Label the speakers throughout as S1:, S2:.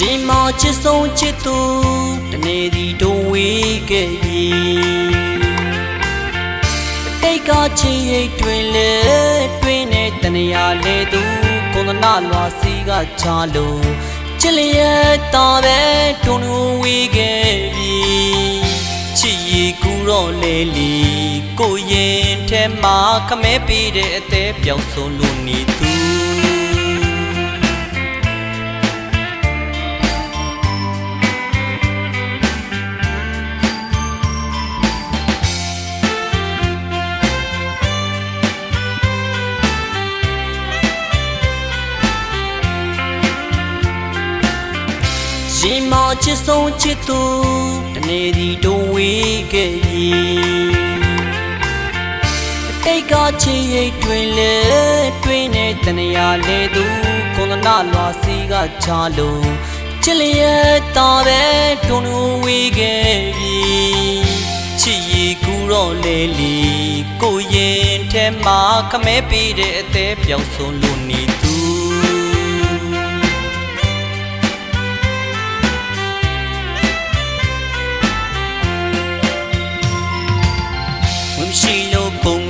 S1: ရင်မောချစ်ဆုံးချစ်သူတနေ့ဒီတို့ဝေးခဲ့ပြီတိတ်ကချင်းရိတ်တွင်လေတွင်နေတနေရာလေသူကုန္ဒနာလွာစီကချလို့ချစ်လျက်တော်ပဲတွန်ဝေးခဲ့ပြီချစ်ရီကူတော့လေလီကိုရင်ထဲမှာခမဲပေးတဲ့အသေးပြောင်းဆုံးလို့နေသူ ရင်မောချစ်ဆုံးချစ်သူတနေ့ဒီတို့ဝေးခဲ့ပြီတိတ်ကချင်းရိတ်တွင်လေတွင်နေတနေရာလေသူကုန္ဒနာလွာစီကချလို့ချစ်လျက်တော်ပဲတွန်ဝေးခဲ့ပြီချစ်ရီကူတော့လေလီကိုရင်ထဲမှာခမဲပေးတဲ့အသေးပြောင်းဆုံးလို့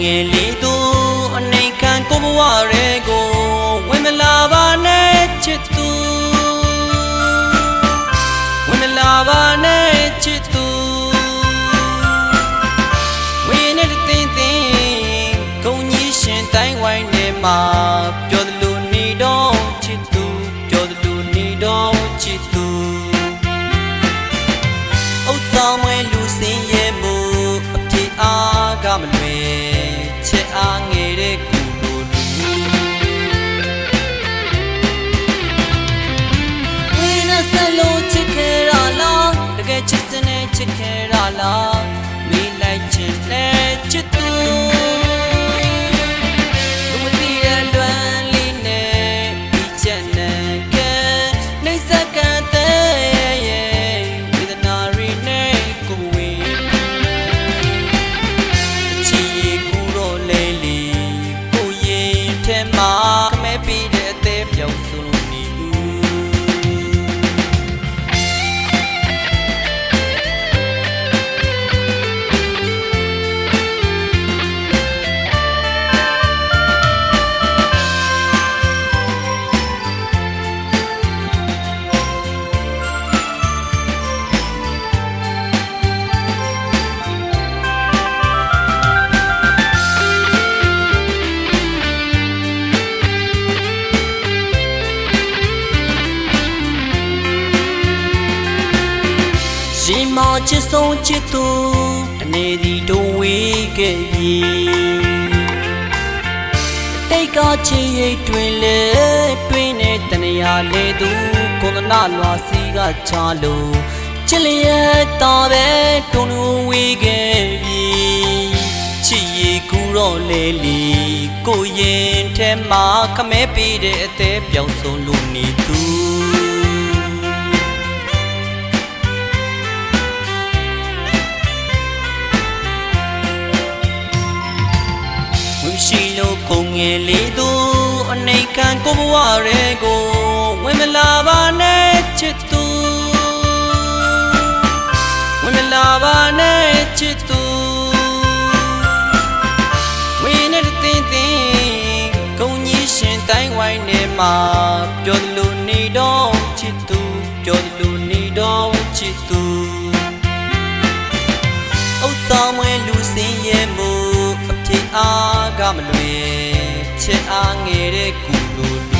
S1: လို့ ချစ်ခဲ့ရလားမိလိုက်ချင်တဲ့ချစ်သူလူမသိတဲ့လွမ်းလေးနဲ့ဒီချက်နဲ့ကဲနေစကန်တဲ့ရဲ့ဝေဒနာရီနဲ့ကိုဝေးချီကူတော့လေလီကိုရင်ထဲမှာခမဲ ချစ်ဆုံးချစ်သူတနေ့ဒီတို့ဝေးခဲ့ပြီတိတ်ကချင်းရိတ်တွင်လေတွင်နေတနေရာလေသူကုန္ဒနာလွာစီကချလို့ချစ်လျက်တော်ပဲတွန်ဝေးခဲ့ပြီချစ်ရီကူတော့လေလီကိုရင်ထဲမှာခမဲပေးတဲ့အသေးပြောင်းဆုံးလို့နေသူ ရှိလို့ကိုငယ်လေးသူအနေခံကိုဘဝရဲကိုဝင်မလာပါနဲ့ချစ်သူဝင်မလာပါနဲ့ချစ်သူဝင်းနဲ့တင်းတင်းဂုံကြီးရှင်တိုင်းဝိုင်းထဲမှာပြောသလိုနေတော့ချစ်သူပြောသလိုနေတော့ချစ်သူဥစ္စာမွဲလူစင်းရဲ့မှုအဖြစ်အားကမလွယ် ချက်အားငယ်တဲ့ကူလို